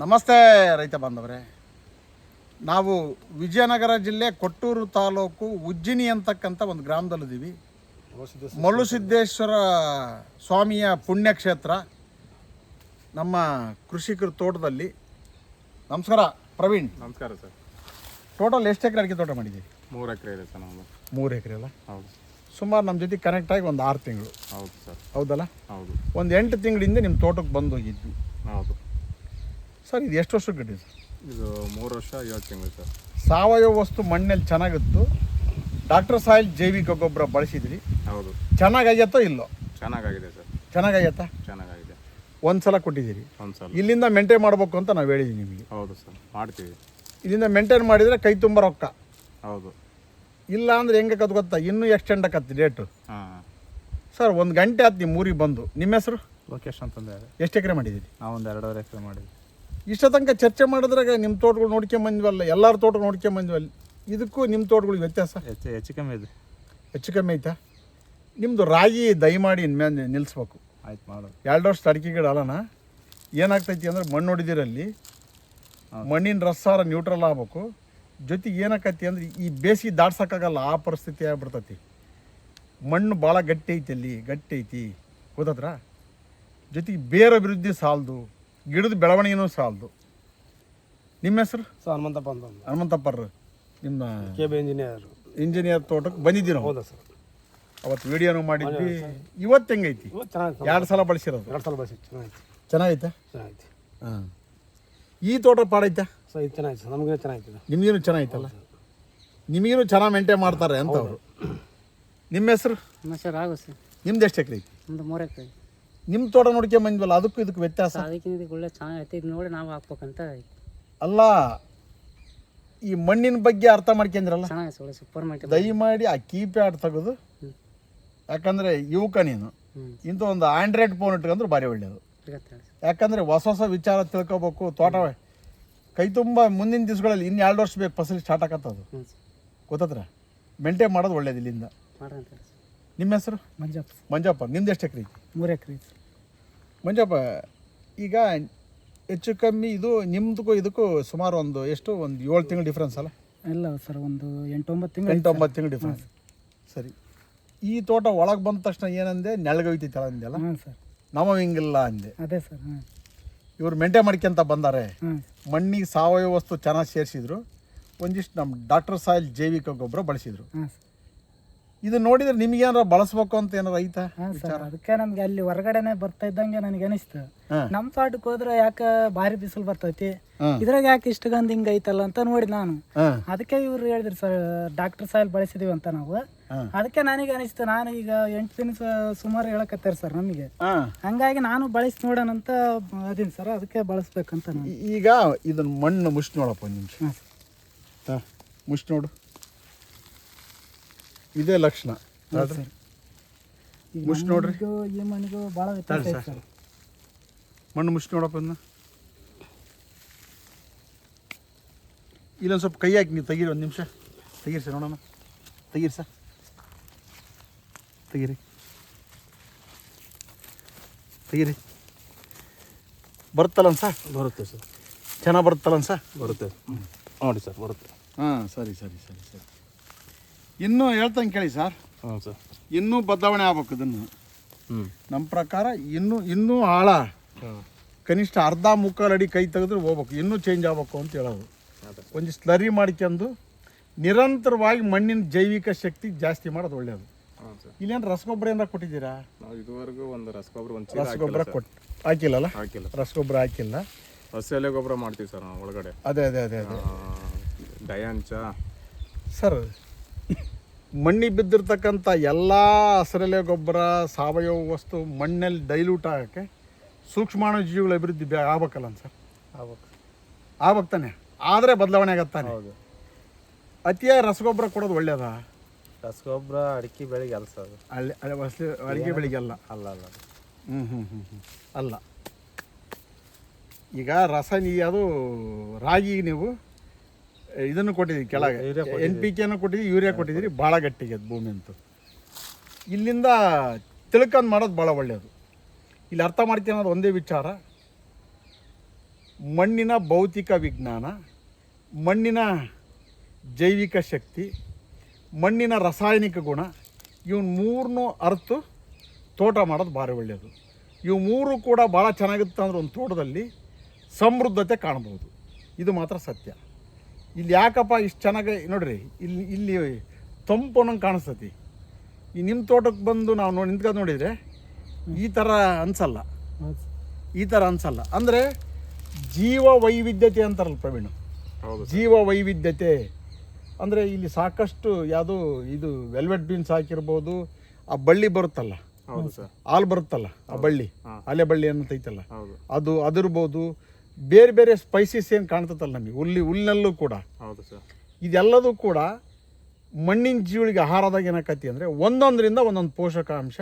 ನಮಸ್ತೆ ರೈತ ಬಾಂಧವರೇ. ನಾವು ವಿಜಯನಗರ ಜಿಲ್ಲೆ ಕೊಟ್ಟೂರು ತಾಲೂಕು ಉಜ್ಜಿನಿ ಅಂತಕ್ಕಂಥ ಒಂದು ಗ್ರಾಮದಲ್ಲಿದ್ದೀವಿ. ಮಲ್ಲುಸಿದ್ದೇಶ್ವರ ಸ್ವಾಮಿಯ ಪುಣ್ಯಕ್ಷೇತ್ರ ನಮ್ಮ ಕೃಷಿಕರ ತೋಟದಲ್ಲಿ. ನಮಸ್ಕಾರ ಪ್ರವೀಣ್. ನಮಸ್ಕಾರ ಸರ್. ಟೋಟಲ್ ಎಷ್ಟು ಎಕರೆ ಅಡಿಕೆ ತೋಟ ಮಾಡಿದ್ದೀವಿ ಮೂರು ಎಕರೆ ಇದೆ ಸರ್ ನಮ್ಮದು ಮೂರು ಎಕರೆ ಅಲ್ಲ? ಹೌದು. ಸುಮಾರು ನಮ್ಮ ಜೊತೆ ಕನೆಕ್ಟ್ ಆಗಿ ಒಂದು ಆರು ತಿಂಗಳು. ಹೌದು ಸರ್. ಹೌದಲ್ಲ? ಹೌದು. ಒಂದು ಎಂಟು ತಿಂಗಳಿಂದ ನಿಮ್ಮ ತೋಟಕ್ಕೆ ಬಂದು ಹೋಗಿದ್ವಿ. ಹೌದು. ಸರ್ ಇದು ಎಷ್ಟು ವರ್ಷಕ್ಕೆ ಕಟ್ಟಿದೆ ಸರ್? ಇದು ಮೂರು ವರ್ಷ ಏಳು ತಿಂಗಳು ಸರ್. ಸಾವಯವ ವಸ್ತು ಮಣ್ಣಲ್ಲಿ ಚೆನ್ನಾಗಿತ್ತು. ಡಾಕ್ಟರ್ ಸಾಯಿಲ್ ಜೈವಿಕ ಗೊಬ್ಬರ ಬಳಸಿದ್ರಿ. ಹೌದು. ಚೆನ್ನಾಗಾಗ್ಯತ್ತೋ ಇಲ್ಲೋ? ಚೆನ್ನಾಗಾಗಿದೆ ಸರ್. ಚೆನ್ನಾಗಾಗ್ಯತ್ತಾ ಚೆನ್ನಾಗಾಗಿದೆ. ಒಂದು ಸಲ ಕೊಟ್ಟಿದ್ದೀರಿ. ಒಂದು ಸಲ. ಇಲ್ಲಿಂದ ಮೇಂಟೈನ್ ಮಾಡಬೇಕು ಅಂತ ನಾವು ಹೇಳಿದ್ದೀವಿ ನಿಮಗೆ. ಹೌದು ಸರ್ ಮಾಡ್ತೀವಿ. ಇಲ್ಲಿಂದ ಮೇಂಟೈನ್ ಮಾಡಿದರೆ ಕೈ ತುಂಬ ರೊಕ್ಕ. ಹೌದು. ಇಲ್ಲ ಅಂದ್ರೆ ಹೆಂಗೆ ಕತ್ ಗೊತ್ತಾ? ಇನ್ನೂ ಎಕ್ಸ್ಟೆಂಡ್ ಆಕತ್ತಿ ಡೇಟು ಹಾಂ. ಸರ್ ಒಂದು ಗಂಟೆ ಆಯ್ತು ನಿಮ್ಮ ಊರಿಗೆ ಬಂದು. ನಿಮ್ಮ ಹೆಸರು? ಲೊಕೇಶನ್ ತಂದೆ ಎಷ್ಟು ಎಕರೆ ಮಾಡಿದ್ದೀರಿ? ನಾವು ಒಂದು ಎರಡೂವರೆ ಎಕರೆ ಮಾಡಿದ್ವಿ. ಇಷ್ಟ ತನಕ ಚರ್ಚೆ ಮಾಡಿದ್ರಾಗ ನಿಮ್ಮ ತೋಟಗಳು ನೋಡ್ಕೊಂಬಂದ್ವಲ್ಲ ಎಲ್ಲರ ತೋಟ ನೋಡ್ಕೊಂಬಂದ್ವಲ್ಲ ಇದಕ್ಕೂ ನಿಮ್ಮ ತೋಟಗಳಿಗೆ ವ್ಯತ್ಯಾಸ? ಹೆಚ್ಚು ಹೆಚ್ಚು ಕಮ್ಮಿ ಇದೆ. ಹೆಚ್ಚು ಕಮ್ಮಿ ಐತಾ? ನಿಮ್ಮದು ರಾಗಿ ದಯಮಾಡಿ ಇನ್ಮೇಲೆ ನಿಲ್ಲಿಸ್ಬೇಕು ಆಯ್ತು ಮಾಡೋದು ಎರಡು ವರ್ಷ ಅಡಿಕೆ ಗಿಡ ಅಲ್ಲನ ಏನಾಗ್ತೈತಿ ಅಂದ್ರೆ ಮಣ್ಣು ನೋಡಿದಿರಲ್ಲಿ ಮಣ್ಣಿನ ರಸಾರ ನ್ಯೂಟ್ರಲ್ ಆಗ್ಬೇಕು. ಜೊತೆಗೆ ಏನಾಕೈತಿ ಅಂದ್ರೆ ಈ ಬೇಸಿಗೆ ದಾಟ್ಸೋಕ್ಕಾಗಲ್ಲ ಆ ಪರಿಸ್ಥಿತಿ ಆಗ್ಬಿಡ್ತೈತಿ. ಮಣ್ಣು ಭಾಳ ಗಟ್ಟಿ ಐತಿ ಅಲ್ಲಿ ಗಟ್ಟಿ ಐತಿ. ಗೊತ್ತತ್ರ ಜೊತೆಗೆ ಬೇರೆ ಅಭಿವೃದ್ಧಿ ಸಾಲದು. ಗಿಡದ ಬೆಳವಣಿಗೆನೂ ಸಾಲದು ನಿಮ್ಮ ಹೆಸರು? ಸರ್ ಹನುಮಂತಪ್ಪ ಅಂತ ಹನುಮಂತಪ್ಪರ್ ನಿಮ್ಮ ಕೆ ಬಿ ಇಂಜಿನಿಯರ್ ಇಂಜಿನಿಯರ್ ತೋಟಕ್ಕೆ ಬಂದಿದ್ದೀರ? ಹೌದಾ ಸರ್. ಅವತ್ತು ವಿಡಿಯೋನು ಮಾಡಿದ್ವಿ. ಇವತ್ತು ಹೆಂಗೈತಿ? ಇವತ್ತು ಚೆನ್ನಾಗಿ ಎರಡು ಸಲ ಬಳಸಿರೋದು. ಎರಡು ಸಲ ಬಳಸಿ ಚೆನ್ನಾಗಿತ್ತು ಚೆನ್ನಾಗೈತೆ? ಚೆನ್ನಾಗಿತ್ತು ಹಾಂ. ಈ ತೋಟ ಪಾಡೈತೆ? ಸರ್ ಇದು ಚೆನ್ನಾಗಿತ್ತು ಸರ್. ನಮಗೇನು ಚೆನ್ನಾಗಿತ್ತು ನಿಮಗೇನು ಚೆನ್ನಾಗಿತ್ತಲ್ಲ? ನಿಮಗೇನು ಚೆನ್ನಾಗಿ ಮೇಂಟೈನ್ ಮಾಡ್ತಾರೆ ಅಂತ ಅವರು ನಿಮ್ಮ ಹೆಸರು? ನಮ್ಮ ಹೆಸರು ಆಗು ಸರ್. ನಿಮ್ದು ಎಷ್ಟು ಎಕರೆ ಐತಿ? ನಮ್ದು ಮೂರು ಎಕರೆ ನಿಮ್ಮ ತೋಟ ನೋಡ್ಕೊಂಬಂದ್ವಲ್ಲ ಅದಕ್ಕೂ ಇದಕ್ಕೆ ವ್ಯತ್ಯಾಸ? ಅದಕ್ಕಿಂತ ಇದಕ್ಕೆ ಒಳ್ಳೆ ಚೆನ್ನಾಗೈತೆ ಇದು ನೋಡಿ ನಾವು ಹಾಕ್ಬೇಕಂತ ಅಲ್ಲ ಈ ಮಣ್ಣಿನ ಬಗ್ಗೆ ಅರ್ಥ ಮಾಡ್ಕೊಂಡ್ರಲ್ಲ? ಚೆನ್ನಾಗೈತೆ ಒಳ್ಳೆ ಸೂಪರ್ ಮಾರ್ಕೆಟ್ ದಯಮಾಡಿ ಆ ಕೀಪ್ಯಾಡ್ ತೆಗೆದು ಯಾಕಂದ್ರೆ ಯುವಕ ನೀನು ಇಂತ ಇಂಥ ಒಂದು ಆಂಡ್ರಾಯ್ಡ್ ಫೋನ್ ಇಟ್ಕೊಂಡ್ರೆ ಭಾರಿ ಒಳ್ಳೆಯದು ಯಾಕಂದ್ರೆ ಹೊಸ ಹೊಸ ವಿಚಾರ ತಿಳ್ಕೊಬೇಕು ತೋಟ ಕೈ ತುಂಬ ಮುಂದಿನ ದಿವಸಗಳಲ್ಲಿ ಇನ್ನು ಎರಡು ವರ್ಷ ಬೇಕು ಫಸಲು ಸ್ಟಾರ್ಟ್ ಆಗತ್ತದು. ಗೊತ್ತತ್ರ? ಮೇಂಟೈನ್ ಮಾಡೋದು ಒಳ್ಳೇದು ಇಲ್ಲಿಂದ. ನಿಮ್ಮ ಹೆಸರು? ಮಂಜಪ್ಪ. ಮಂಜಪ್ಪ. ನಿಮ್ದು ಎಷ್ಟು ಎಕರೆ ಐತಿ? ಮೂರು ಎಕರೆ ಮಂಜಪ್ಪ ಈಗ ಹೆಚ್ಚು ಕಮ್ಮಿ ಇದು ನಿಮ್ದಕ್ಕೂ ಇದಕ್ಕೂ ಸುಮಾರು ಒಂದು ಎಷ್ಟು? ಒಂದು ಏಳು ತಿಂಗಳು ಡಿಫ್ರೆನ್ಸ್ ಅಲ್ಲ? ಇಲ್ಲ ಸರ್ ಒಂದು ಎಂಟೊಂಬತ್ತು ತಿಂಗಳು ಎಂಟು ಒಂಬತ್ತು ತಿಂಗಳು ಡಿಫ್ರೆನ್ಸ್ ಸರಿ. ಈ ತೋಟ ಒಳಗೆ ಬಂದ ತಕ್ಷಣ ಏನಂದೆ? ನೆಳಗೈತೈತಲ್ಲ ಅಂದೆಲ್ಲ ಹಾಂ ಸರ್. ನಾವು ಹಿಂಗಿಲ್ಲ ಅಂದೆ. ಅದೇ ಸರ್ ಹಾಂ ಇವ್ರು ಮೆಂಟೆ ಮಾಡ್ಕೊಂತ ಬಂದಾರೆ. ಹಾಂ ಮಣ್ಣಿಗೆ ಸಾವಯವ ವಸ್ತು ಚೆನ್ನಾಗಿ ಸೇರಿಸಿದ್ರು. ಒಂದಿಷ್ಟು ನಮ್ಮ ಡಾಕ್ಟರ್ ಸಾಯಿಲ್ ಜೈವಿಕ ಗೊಬ್ಬರ ಬಳಸಿದ್ರು. ಹಾಂ ಸರ್. ಇದು ನೋಡಿದ್ರೆ ನಿಮ್ಗೆ ಏನಾರ ಬಳಸ್ಬೇಕು ಅಂತ ಏನಾರ ಐತಾ ಸರ್ ಅದಕ್ಕೆ ನಮ್ಗೆ ಅಲ್ಲಿ ಹೊರಗಡೆನೆ ಬರ್ತಾ ಇದ್ದಂಗೆ ನನಗೆ ಅನಿಸ್ತು. ನಮ್ ನಮ್ಮ ತೋಟಕ್ಕೆ ಹೋದ್ರೆ ಯಾಕೆ ಭಾರಿ ಬಿಸಿಲು ಬರ್ತೈತಿ? ಇದ್ರಾಗ ಯಾಕೆ ಇಷ್ಟು ಗಂಧ ಹಿಂಗ ಐತಲ್ಲ ಅಂತ ನೋಡಿ ನಾನು. ಅದಕ್ಕೆ ಇವ್ರು ಹೇಳಿದ್ರು ಸರ್ ಡಾಕ್ಟರ್ ಸಾಹೇಬ್ ಬಳಸಿದೀವಿ ಅಂತ ನಾವು. ಅದಕ್ಕೆ ನನಗೆ ಅನಿಸ್ತು ನಾನು ಈಗ ಎಂಟು ದಿನ ಸುಮಾರು ಹೇಳಕತ್ತಾರ ಸರ್ ನಮಗೆ. ಹಂಗಾಗಿ ನಾನು ಬಳಸಿ ನೋಡೋಣ ಅಂತ ಅದೀನಿ ಸರ್ ಅದಕ್ಕೆ ಬಳಸ್ಬೇಕಂತ ನಾನು. ಈಗ ಇದನ್ನ ಮಣ್ಣು ಮುಷ್ಟಿ ನೋಡಪ್ಪ ನಿಮ್ಗೆ ಮುಷ್ಟಿ ನೋಡು. ಇದೇ ಲಕ್ಷಣ. ಮುಷ್ಟಿ ನೋಡ್ರಿ. ಈ ಮಣ್ಣಿಗೂ ಭಾಳ ವ್ಯತ್ಯಾಸ ಐತೆ ಸರ್. ಮಣ್ಣು ಮುಷ್ಟಿ ನೋಡಪ್ಪ ಇದನ್ನ. ಇಲ್ಲೊಂದು ಸ್ವಲ್ಪ ಕೈ ಹಾಕಿ ನೀವು ತೆಗೀರಿ ಒಂದು ನಿಮಿಷ. ತೆಗೀರಿ ಸರ್ ನೋಡೋಣ. ತೆಗೀರಿ ಸರ್. ತೆಗೀರಿ. ತೆಗೀರಿ. ಬರುತ್ತಲ್ಲ ಸರ್ ಬರುತ್ತೆ ಸರ್. ಚೆನ್ನಾಗಿ ಬರುತ್ತಲ್ಲ ಸರ್ ಬರುತ್ತೆ. ನೋಡಿ ಸರ್ ಬರುತ್ತೆ. ಹಾಂ ಸರಿ ಸರಿ ಸರಿ ಸರಿ. ಇನ್ನೂ ಹೇಳ್ತಂಗೆ ಕೇಳಿ ಸರ್. ಹ್ಞೂ ಸರ್. ಇನ್ನೂ ಬದಲಾವಣೆ ಆಗ್ಬೇಕು ಇದನ್ನು. ಹ್ಞೂ. ನಮ್ಮ ಪ್ರಕಾರ ಇನ್ನೂ ಇನ್ನೂ ಆಳ. ಕನಿಷ್ಠ ಅರ್ಧ ಮುಕ್ಕಾಲು ಅಡಿ ಕೈ ತೆಗೆದ್ರೆ ಹೋಗ್ಬೇಕು. ಇನ್ನೂ ಚೇಂಜ್ ಆಗ್ಬೇಕು ಅಂತ ಹೇಳೋದು ಒಂದು ಸ್ಲರಿ ಮಾಡ್ಕೊಂಡು ನಿರಂತರವಾಗಿ ಮಣ್ಣಿನ ಜೈವಿಕ ಶಕ್ತಿ ಜಾಸ್ತಿ ಮಾಡೋದು ಒಳ್ಳೆಯದು ಇಲ್ಲೇನು ರಸಗೊಬ್ಬರ ಏನಾರ ಕೊಟ್ಟಿದ್ದೀರಾ? ನಾವು ಇದುವರೆಗೂ ಒಂದು ರಸಗೊಬ್ಬರ ಒಂದು ರಸಗೊಬ್ಬರ ಕೊಟ್ಟು ಹಾಕಿಲ್ಲಲ್ಲ? ಹಾಕಿಲ್ಲ ರಸಗೊಬ್ಬರ ಹಾಕಿಲ್ಲ. ಹಸಿಲೆ ಗೊಬ್ಬರ ಮಾಡ್ತೀವಿ ಸರ್ ನಾವು ಒಳಗಡೆ. ಅದೇ ಅದೇ ಅದೇ ಅದೇ. ಡಯಾಂಚ. ಸರ್ ಮಣ್ಣಿಗೆ ಬಿದ್ದಿರ್ತಕ್ಕಂಥ ಎಲ್ಲ ಹಸಿರೆಲೆ ಗೊಬ್ಬರ ಸಾವಯವ ವಸ್ತು ಮಣ್ಣಲ್ಲಿ ಡೈಲ್ಯೂಟ್ ಆಗೋಕ್ಕೆ ಸೂಕ್ಷ್ಮಾಣು ಜೀವಿಗಳ ಅಭಿವೃದ್ಧಿ ಬೇ ಆಗ್ಬೇಕಲ್ಲ ಸರ್? ಆಗ್ಬೇಕು. ಆಗ್ಬೇಕು ತಾನೆ. ಆದರೆ ಬದಲಾವಣೆ ಆಗತ್ತಾನೆ ಹೌದು. ಅತಿಯಾಗಿ ರಸಗೊಬ್ಬರ ಕೊಡೋದು ಒಳ್ಳೇದಾ? ರಸಗೊಬ್ಬರ ಅಡಿಕೆ ಬೆಳೆಗೆ ಅಲ್ಲ ಸರ್ ಅದು. ಅಲ್ಲಿ ಅಲ್ಲಿ ಹೊಸ್ಲಿ ಅಡಿಗೆ ಬೆಳಿಗ್ಗೆಲ್ಲ ಅಲ್ಲ. ಅಲ್ಲ ಹ್ಞೂ ಹ್ಞೂ ಹ್ಞೂ ಹ್ಞೂ ಅಲ್ಲ. ಈಗ ರಸ ನೀ ಅದು ರಾಗಿ ನೀವು ಇದನ್ನು ಕೊಟ್ಟಿದ್ದೀವಿ ಕೆಳಗೆ. ಯೂರಿಯಾ ಎನ್ ಪಿ ಕೆನೂ ಕೊಟ್ಟಿದ್ದೀವಿ ಯೂರಿಯಾ ಕೊಟ್ಟಿದ್ದೀರಿ ಭಾಳ ಗಟ್ಟಿಗೆ ಅದು ಭೂಮಿ ಅಂತೂ. ಇಲ್ಲಿಂದ ತಿಳ್ಕೊಂಡು ಮಾಡೋದು ಭಾಳ ಒಳ್ಳೆಯದು. ಇಲ್ಲಿ ಅರ್ಥ ಮಾಡ್ಕೊಳ್ಳೋದು ಒಂದೇ ವಿಚಾರ. ಮಣ್ಣಿನ ಭೌತಿಕ ವಿಜ್ಞಾನ ಮಣ್ಣಿನ ಜೈವಿಕ ಶಕ್ತಿ ಮಣ್ಣಿನ ರಾಸಾಯನಿಕ ಗುಣ ಇವನ್ ಮೂರನ್ನು ಅರ್ತು ತೋಟ ಮಾಡೋದು ಭಾರಿ ಒಳ್ಳೆಯದು. ಇವು ಮೂರು ಕೂಡ ಭಾಳ ಚೆನ್ನಾಗಿತ್ತು ಅಂದ್ರೆ ಒಂದು ತೋಟದಲ್ಲಿ ಸಮೃದ್ಧತೆ ಕಾಣ್ಬೋದು. ಇದು ಮಾತ್ರ ಸತ್ಯ. ಇಲ್ಲಿ ಯಾಕಪ್ಪ ಇಷ್ಟು ಚೆನ್ನಾಗಿ ನೋಡ್ರಿ ಇಲ್ಲಿ ಇಲ್ಲಿ ತಂಪು ಅನ್ನಂಗೆ ಕಾಣಿಸ್ತತಿ. ಈ ನಿಮ್ಮ ತೋಟಕ್ಕೆ ಬಂದು ನಾವು ನೋಡಿ ನಿಂತ್ಕೊಂಡು ನೋಡಿದರೆ ಈ ಥರ ಅನ್ಸಲ್ಲ. ಈ ಥರ ಅನಿಸಲ್ಲ. ಅಂದರೆ ಜೀವ ವೈವಿಧ್ಯತೆ ಅಂತಾರಲ್ಲ ಪ್ರವೀಣ್. ಜೀವ ವೈವಿಧ್ಯತೆ. ಅಂದರೆ ಇಲ್ಲಿ ಸಾಕಷ್ಟು ಯಾವುದು ಇದು ವೆಲ್ವೆಟ್ ಬೀನ್ಸ್ ಹಾಕಿರ್ಬೋದು ಆ ಬಳ್ಳಿ ಬರುತ್ತಲ್ಲ. ಹಾಲು ಬರುತ್ತಲ್ಲ ಆ ಬಳ್ಳಿ. ಅಲೆ ಬಳ್ಳಿ ಅನ್ನತೈತಲ್ಲ ಹೌದು. ಅದು ಅದಿರ್ಬೋದು ಬೇರೆ ಬೇರೆ ಸ್ಪೈಸಸ್ ಏನು ಕಾಣ್ತದಲ್ಲ ನಮಗೆ? ಹುಲ್ಲಿ ಹುಲ್ಲಿನಲ್ಲೂ ಕೂಡ. ಹೌದು ಸರ್. ಇದೆಲ್ಲದೂ ಕೂಡ ಮಣ್ಣಿನ ಜೀವಳಿಗೆ ಆಹಾರದಾಗ ಏನಾಕತಿ ಅಂದರೆ ಒಂದೊಂದರಿಂದ ಒಂದೊಂದು ಪೋಷಕಾಂಶ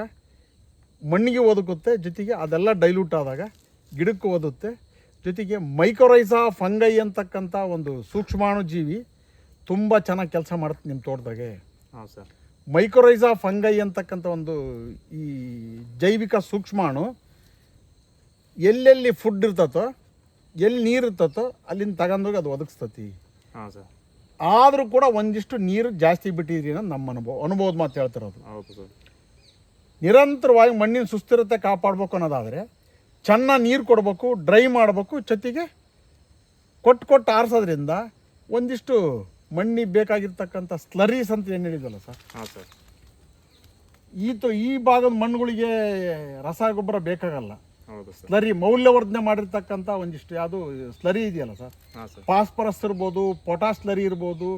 ಮಣ್ಣಿಗೆ ಒದಗುತ್ತೆ ಜೊತೆಗೆ ಅದೆಲ್ಲ ಡೈಲ್ಯೂಟ್ ಆದಾಗ ಗಿಡಕ್ಕೆ ಓದುತ್ತೆ ಜೊತೆಗೆ ಮೈಕೋರೈಸಾ ಫಂಗೈ ಅಂತಕ್ಕಂಥ ಒಂದು ಸೂಕ್ಷ್ಮಾಣು ಜೀವಿ ತುಂಬ ಚೆನ್ನಾಗಿ ಕೆಲಸ ಮಾಡುತ್ತೆ ನಿಮ್ಮ ತೋಟದಾಗೆ. ಹಾಂ ಸರ್. ಮೈಕೋರೈಸಾ ಫಂಗೈ ಅಂತಕ್ಕಂಥ ಒಂದು ಈ ಜೈವಿಕ ಸೂಕ್ಷ್ಮಾಣು ಎಲ್ಲೆಲ್ಲಿ ಫುಡ್ ಇರ್ತತೋ ಎಲ್ಲಿ ನೀರು ಇರ್ತತೋ ಅಲ್ಲಿಂದ ತಗೊಂಡೋಗಿ ಅದು ಒದಗಿಸ್ತತಿ. ಹಾಂ ಸರ್. ಆದರೂ ಕೂಡ ಒಂದಿಷ್ಟು ನೀರು ಜಾಸ್ತಿ ಬಿಟ್ಟಿದ್ರಿ ಅನ್ನೋದು ನಮ್ಮ ಅನುಭವ ಅನುಭವದ ಮಾತು ಹೇಳ್ತಿರೋದು. ಹೌದು ಸರ್. ನಿರಂತರವಾಗಿ ಮಣ್ಣಿನ ಸುಸ್ಥಿರತೆ ಕಾಪಾಡಬೇಕು ಅನ್ನೋದಾದರೆ ಚೆನ್ನಾಗಿ ನೀರು ಕೊಡಬೇಕು ಡ್ರೈ ಮಾಡಬೇಕು ಜೊತೆಗೆ ಕೊಟ್ಟು ಕೊಟ್ಟು ಆರಿಸೋದ್ರಿಂದ ಒಂದಿಷ್ಟು ಮಣ್ಣಿಗೆ ಬೇಕಾಗಿರ್ತಕ್ಕಂಥ ಸ್ಲರೀಸ್ ಅಂತ ಏನು ಹೇಳಿದಲ್ಲ ಸರ್? ಹಾಂ ಸರ್. ಈ ತ ಈ ಭಾಗದ ಮಣ್ಣುಗಳಿಗೆ ರಸಗೊಬ್ಬರ ಬೇಕಾಗಲ್ಲ. ಸ್ಲರಿ ಮೌಲ್ಯವರ್ಧನೆ ಮಾಡಿರ್ತಕ್ಕಂಥ ಒಂದಿಷ್ಟು ಯಾವುದು ಸ್ಲರಿ ಇದೆಯಲ್ಲ ಸರ್? ಫಾಸ್ಪರಸ್ ಫಾಸ್ಫರಸ್ ಇರ್ಬೋದು ಪೊಟಾಸ್ ಸ್ಲರಿ ಇರ್ಬೋದು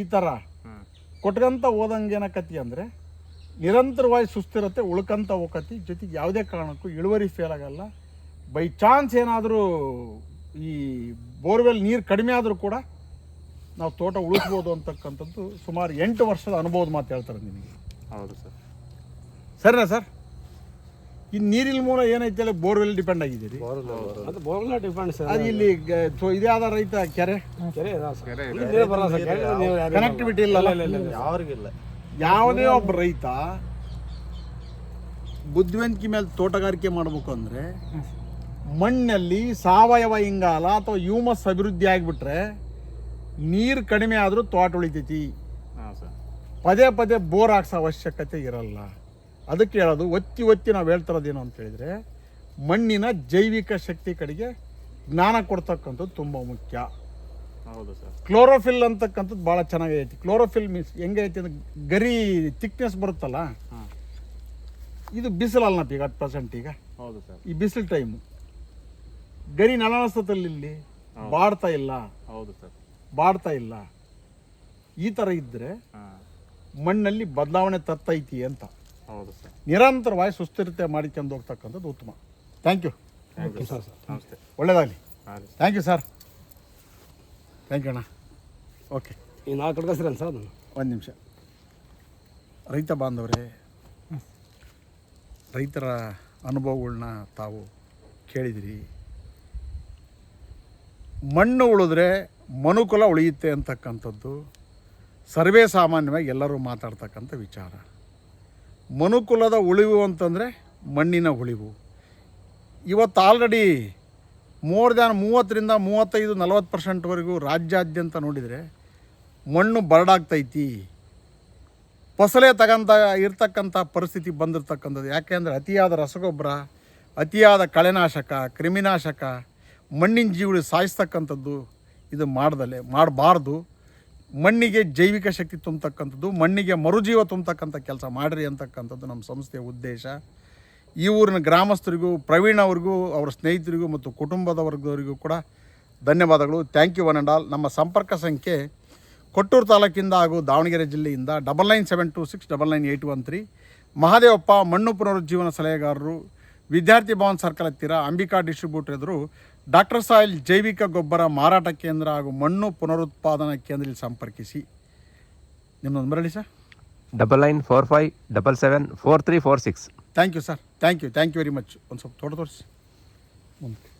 ಈ ಥರ ಕೊಟ್ಟಂತ ಕೊಟ್ಕಂತ ಹೋದಂಗೆ ಏನಕತಿ ಅಂದರೆ ನಿರಂತರವಾಗಿ ಸುಸ್ಥಿರತೆ ಉಳ್ಕಂತ ಹೋಗತಿ ಜೊತೆಗೆ ಯಾವುದೇ ಕಾರಣಕ್ಕೂ ಇಳುವರಿ ಫೇಲ್ ಆಗಲ್ಲ. ಬೈ ಚಾನ್ಸ್ ಏನಾದರೂ ಈ ಬೋರ್ವೆಲ್ ನೀರು ಕಡಿಮೆ ಆದರೂ ಕೂಡ ನಾವು ತೋಟ ಉಳಿಸ್ಬೋದು ಅಂತಕ್ಕಂಥದ್ದು ಸುಮಾರು ಎಂಟು ವರ್ಷದ ಅನುಭವದ ಮಾತು ಹೇಳ್ತಾರೆ ನಿಮಗೆ. ಹೌದು ಸರ್. ಸರಿನಾ ಸರ್? ಇನ್ನು ನೀರಿನ ಮೂಲ ಏನೈತೆ ಬೋರ್ವೆಲ್ ಡಿಪೆಂಡ್ ಆಗಿದ್ದೀರಿ. ಅದು ಡಿಪೆಂಡ್ ಸರ್. ಅದು ಇಲ್ಲಿ ಗ- ಸೊ ಇದೇ ಆದ ರೈತ ಕೆರೆ? ಕೆರೆ ಇದಾವೆ ಸರ್. ಕೆರೆ ಇಲ್ಲಿ ನೀರು ಬರಲ್ಲ ಸರ್. ಕೆರೆ ನೀರು ಯಾರು ಕನೆಕ್ಟಿವಿಟಿ ಇಲ್ಲ ಯಾರಿಗಿಲ್ಲ. ಯಾವುದೇ ಒಬ್ಬ ರೈತ ಬುದ್ಧಿವಂತಿಕೆ ಮೇಲೆ ತೋಟಗಾರಿಕೆ ಮಾಡಬೇಕು ಅಂದರೆ ಮಣ್ಣಲ್ಲಿ ಸಾವಯವ ಇಂಗಾಲ ಅಥವಾ ಹ್ಯೂಮಸ್ ಅಭಿವೃದ್ಧಿ ಆಗಿಬಿಟ್ರೆ ನೀರು ಕಡಿಮೆ ಆದರೂ ತೋಟ ಉಳಿತೈತಿ. ಹಾಂ ಸರ್. ಪದೇ ಪದೇ ಬೋರ್ ಹಾಕ್ಸೋ ಅವಶ್ಯಕತೆ ಇರಲ್ಲ. ಅದಕ್ಕೆ ಹೇಳೋದು ಒತ್ತಿ ಒತ್ತಿ ನಾವು ಹೇಳ್ತಿರೋದೇನು ಅಂತ ಹೇಳಿದರೆ ಮಣ್ಣಿನ ಜೈವಿಕ ಶಕ್ತಿ ಕಡೆಗೆ ಜ್ಞಾನ ಕೊಡ್ತಕ್ಕಂಥದ್ದು ತುಂಬ ಮುಖ್ಯ. ಹೌದು ಸರ್. ಕ್ಲೋರೋಫಿಲ್ ಅಂತಕ್ಕಂಥದ್ದು ಭಾಳ ಚೆನ್ನಾಗೈತಿ ಕ್ಲೋರೋಫಿಲ್ ಮೀನ್ಸ್ ಹೆಂಗೆ ಐತಿ ಅಂದ್ರೆ ಗರಿ ತಿಕ್ನೆಸ್ ಬರುತ್ತಲ್ಲ? ಇದು ಬಿಸಿಲಲ್ಲ ಈಗ ಅಟ್ ಪ್ರೆಸೆಂಟ್ ಈಗ. ಹೌದು ಸರ್. ಈ ಬಿಸಿಲು ಟೈಮು ಗರಿ ನಳನಸ್ತದಲ್ಲಿ ಇಲ್ಲಿ ಬಾಡ್ತಾ ಇಲ್ಲ. ಹೌದು ಸರ್. ಬಾಡ್ತಾ ಇಲ್ಲ. ಈ ಥರ ಇದ್ದರೆ ಮಣ್ಣಲ್ಲಿ ಬದಲಾವಣೆ ತರ್ತೈತಿ ಅಂತ. ಹೌದು ಸರ್. ನಿರಂತರವಾಗಿ ಸುಸ್ಥಿರತೆ ಮಾಡಿಕೊಂಡು ಹೋಗ್ತಕ್ಕಂಥದ್ದು ಉತ್ತಮ. Thank you thank you sir ನಮಸ್ತೆ. ಒಳ್ಳೆಯದಾಗಲಿ ಹಾಂ thank you sir thank you ಅಣ್ಣ. ಓಕೆ ಈ ನಾಲ್ಕು ಕಡ್ಕಸ್ತೀರನ್ ಸರ್ ಅದನ್ನು. ಒಂದು ನಿಮಿಷ. ರೈತ ಬಾಂಧವರೇ ರೈತರ ಅನುಭವಗಳನ್ನ ತಾವು ಕೇಳಿದಿರಿ. ಮಣ್ಣು ಉಳಿದ್ರೆ ಮನುಕುಲ ಉಳಿಯುತ್ತೆ ಅಂತಕ್ಕಂಥದ್ದು ಸರ್ವೇ ಸಾಮಾನ್ಯವಾಗಿ ಎಲ್ಲರೂ ಮಾತಾಡ್ತಕ್ಕಂಥ ವಿಚಾರ. ಮನುಕುಲದ ಉಳಿವು ಅಂತಂದರೆ ಮಣ್ಣಿನ ಉಳಿವು. ಇವತ್ತು ಆಲ್ರೆಡಿ ಮೋರ್ ದ್ಯಾನ್ ಮೂವತ್ತರಿಂದ ಮೂವತ್ತೈದು, ನಲವತ್ತು ಪರ್ಸೆಂಟ್ವರೆಗೂ ರಾಜ್ಯಾದ್ಯಂತ ನೋಡಿದರೆ ಮಣ್ಣು ಬರಡಾಗ್ತೈತಿ. ಫಸಲೇ ತಗಂತ ಇರ್ತಕ್ಕಂಥ ಪರಿಸ್ಥಿತಿ ಬಂದಿರತಕ್ಕಂಥದ್ದು. ಯಾಕೆಂದರೆ ಅತಿಯಾದ ರಸಗೊಬ್ಬರ, ಅತಿಯಾದ ಕಳೆನಾಶಕ, ಕ್ರಿಮಿನಾಶಕ ಮಣ್ಣಿನ ಜೀವಿಗಳು ಸಾಯಿಸ್ತಕ್ಕಂಥದ್ದು ಇದು ಮಾಡ್ದಲೆ, ಮಾಡಬಾರ್ದು. ಮಣ್ಣಿಗೆ ಜೈವಿಕ ಶಕ್ತಿ ತುಂಬತಕ್ಕಂಥದ್ದು, ಮಣ್ಣಿಗೆ ಮರುಜೀವ ತುಂಬತಕ್ಕಂಥ ಕೆಲಸ ಮಾಡಿರಿ ಅಂತಕ್ಕಂಥದ್ದು ನಮ್ಮ ಸಂಸ್ಥೆಯ ಉದ್ದೇಶ. ಈ ಊರಿನ ಗ್ರಾಮಸ್ಥರಿಗೂ, ಪ್ರವೀಣ್ ಅವ್ರಿಗೂ, ಅವರ ಸ್ನೇಹಿತರಿಗೂ ಮತ್ತು ಕುಟುಂಬದ ವರ್ಗದವರಿಗೂ ಕೂಡ ಧನ್ಯವಾದಗಳು. Thank you one and all ನಮ್ಮ ಸಂಪರ್ಕ ಸಂಖ್ಯೆ ಕೊಟ್ಟೂರು ತಾಲೂಕಿಂದ ಹಾಗೂ ದಾವಣಗೆರೆ ಜಿಲ್ಲೆಯಿಂದ double nine seven two six double nine eight one three Mahadevappa ಮಣ್ಣು ಪುನರುಜ್ಜೀವನ ಸಲಹೆಗಾರರು, ವಿದ್ಯಾರ್ಥಿ ಭವನ್ ಸರ್ಕಲ್ ಹತ್ತಿರ ಅಂಬಿಕಾ ಡಿಸ್ಟ್ರಿಬ್ಯೂಟರ್ ಎದುರು ಡಾಕ್ಟರ್ ಸಾಯಿಲ್ ಜೈವಿಕ ಗೊಬ್ಬರ ಮಾರಾಟ ಕೇಂದ್ರ ಹಾಗೂ ಮಣ್ಣು ಪುನರುತ್ಪಾದನಾ ಕೇಂದ್ರದಲ್ಲಿ ಸಂಪರ್ಕಿಸಿ. ನಿಮ್ಮ ನಂಬರ್ ಹೇಳಿ sir? Double nine four five double seven four three four six. Thank you sir thank you thank you very much. ಒಂದು ಸ್ವಲ್ಪ ತೋಟ ತೋರಿಸಿ. ಮುಂದೆ